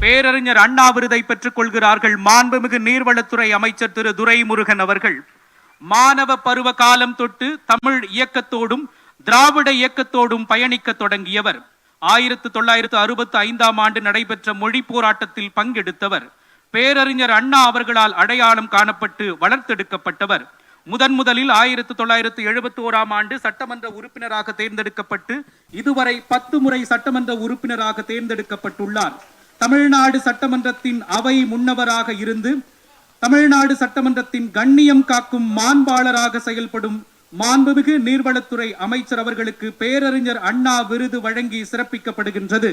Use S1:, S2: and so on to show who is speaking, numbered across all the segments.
S1: பேரறிஞர் அண்ணா விருதை பெற்றுக் கொள்கிறார்கள் மாண்புமிகு நீர்வளத்துறை அமைச்சர் திரு துரைமுருகன் அவர்கள். மாணவ பருவ காலம் தொட்டு தமிழ் இயக்கத்தோடும் திராவிட இயக்கத்தோடும் பயணிக்க தொடங்கியவர். ஆயிரத்து தொள்ளாயிரத்து அறுபத்தி ஐந்தாம் ஆண்டு நடைபெற்ற மொழி போராட்டத்தில் பங்கெடுத்தவர். பேரறிஞர் அண்ணா அவர்களால் அடையாளம் காணப்பட்டு வளர்த்தெடுக்கப்பட்டவர். முதன் முதலில் ஆயிரத்து தொள்ளாயிரத்து எழுபத்தி ஓராம் ஆண்டு சட்டமன்ற உறுப்பினராக தேர்ந்தெடுக்கப்பட்டு இதுவரை பத்து முறை சட்டமன்ற உறுப்பினராக தேர்ந்தெடுக்கப்பட்டுள்ளார். தமிழ்நாடு சட்டமன்றத்தின் அவை முன்னவராக இருந்து தமிழ்நாடு சட்டமன்றத்தின் கண்ணியம் காக்கும் மாண்பாளராக செயல்படும் மாண்புமிகு நீர்வளத்துறை அமைச்சர் அவர்களுக்கு பேரறிஞர் அண்ணா விருது வழங்கி சிறப்பிக்கப்படுகின்றது.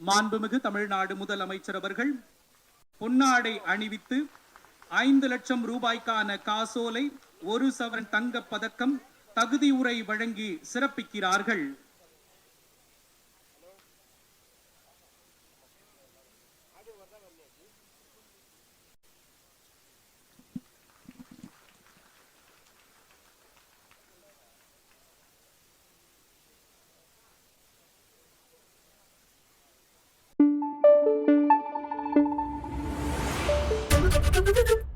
S1: மாண்புமிகு தமிழ்நாடு முதலமைச்சர் அவர்கள் பொன்னாடை அணிவித்து ஐந்து லட்சம் ரூபாய்க்கான காசோலை ஒரு சவரன் தங்கப் பதக்கம் தகுதி உரை வழங்கி சிறப்பிக்கிறார்கள்
S2: Thank you.